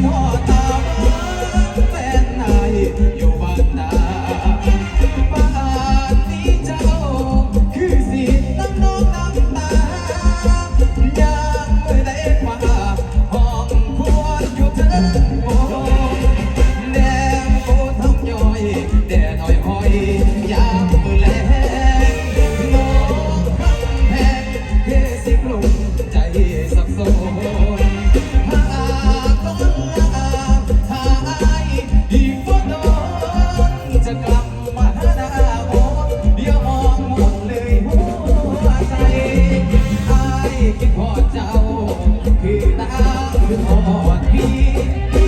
ทอ อดเจ้าคือนพี่